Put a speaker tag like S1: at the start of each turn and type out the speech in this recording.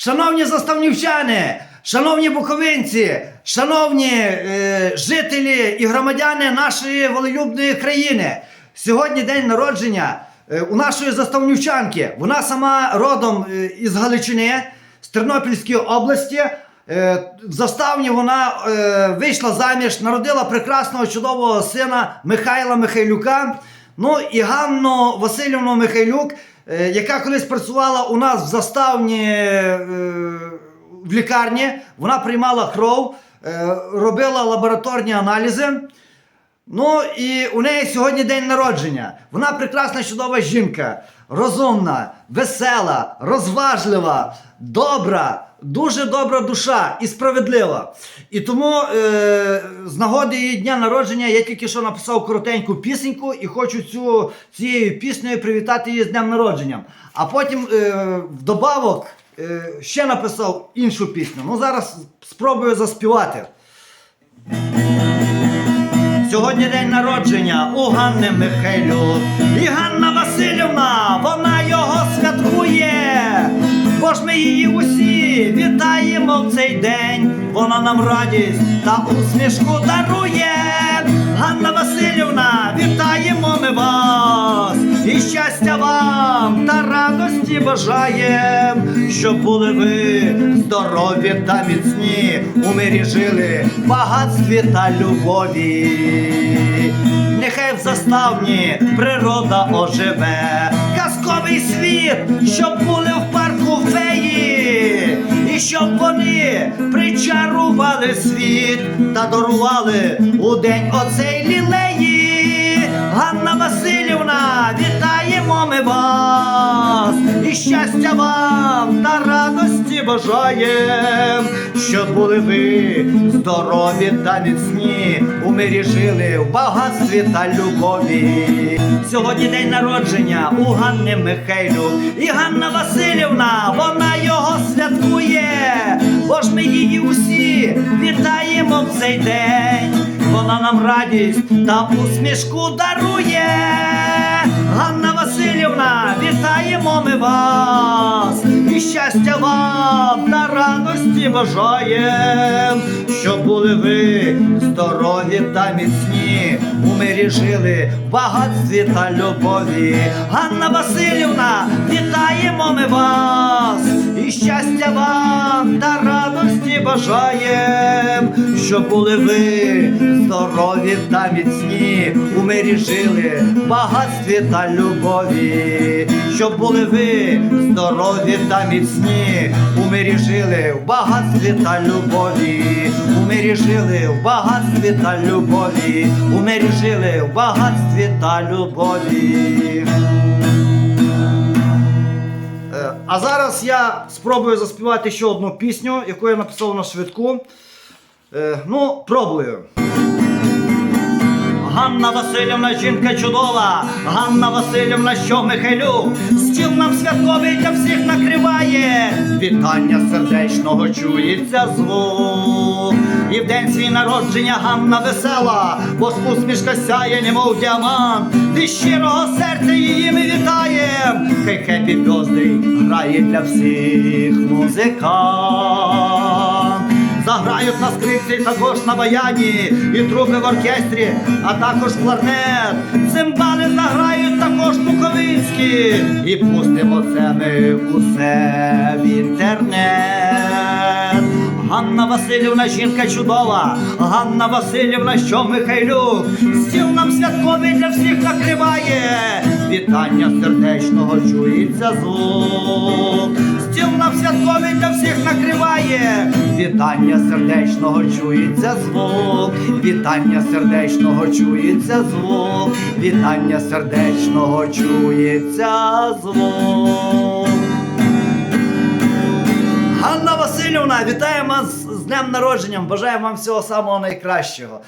S1: Шановні заставнівчани, шановні буковинці, шановні е, жителі і громадяни нашої волелюбної країни. Сьогодні день народження е, у нашої заставнівчанки. Вона сама родом е, із Галичини, з Тернопільської області. Е, В заставні вона е, вийшла заміж, народила прекрасного чудового сина Михайла Михайлюка. Ну і Ганну Васильівну Михайлюк, яка колись працювала у нас в заставні е, в лікарні, вона приймала кров, е, робила лабораторні аналізи. Ну і у неї сьогодні день народження. Вона прекрасна, чудова жінка, розумна, весела, розважлива, добра, дуже добра душа і справедлива. І тому е, з нагоди її дня народження я тільки що написав коротеньку пісеньку і хочу цю, цією піснею привітати її з днем народження. А потім е, вдобавок е, ще написав іншу пісню. Ну зараз спробую заспівати. Сьогодні день народження у Ганни Михайлюк. І Ганна Васильівна, вона. Бо ж ми її усі вітаємо в цей день. Вона нам радість та усмішку дарує. Ганна Васильівна, вітаємо ми вас. І щастя вам та радості бажаєм, щоб були ви здорові та міцні, у мирі жили, в багатстві та любові. Нехай в заставні природа оживе, казковий світ, щоб причарували світ та дарували у день оцей лілеї. Ганна Васильівна, вітаємо ми вас, і щастя вам та радості бажаєм, щоб були ви здорові та міцні, у мирі жили в багатстві та любові. Сьогодні день народження у Ганни Михайлюк, і Ганна Васильівна, вона його святкує, бо ж ми її усі вітаємо в цей день. Вона нам радість та усмішку дарує. Ганна Васильівна, вітаємо ми вас, і щастя вам та радості бажаєм, щоб були ви здорові та міцні, у мирі жили в багатстві та любові. Ганна Васильівна, вітаємо ми вас, і щастя вам та радості бажаєм, щоб були ви здорові та міцні, у мирі жили в багатстві та любові, щоб були ви здорові та міцні, у мирі жили в багатстві та любові, у мирі жили в багатстві та любові, у мирі жили в багатстві та любові. Е, А зараз я спробую заспівати ще одну пісню, яку я написав на швидку. Е, Ну, пробую. Ганна Васильівна, жінка чудова, Ганна Васильівна, що Михайлюк, стіл нам святковий для всіх накриває. Вітання сердечного чується звук. І в день свій народження Ганна весела, бо усмішка сяє, немов діамант. Від щирого серця її ми вітаєм. Хай хеппі бьоздей грає для всіх музикант. Заграють на скрипці, також на баяні, і труби в оркестрі, а також кларнет. Цимбали заграють також буковинські. І пустимо це ми усе в інтернет. Ганна Васильівна, жінка чудова, Ганна Васильівна, що Михайлюк, стіл нам святковий для всіх накриває. Вітання сердечного чується звук. Стіл нам святковий для всіх накриває. Вітання сердечного чується звук. Вітання сердечного чується звук. Вітання сердечного чується звук. Ганна Васильівна, вітаємо вас з днем народження. Бажаємо вам всього самого найкращого.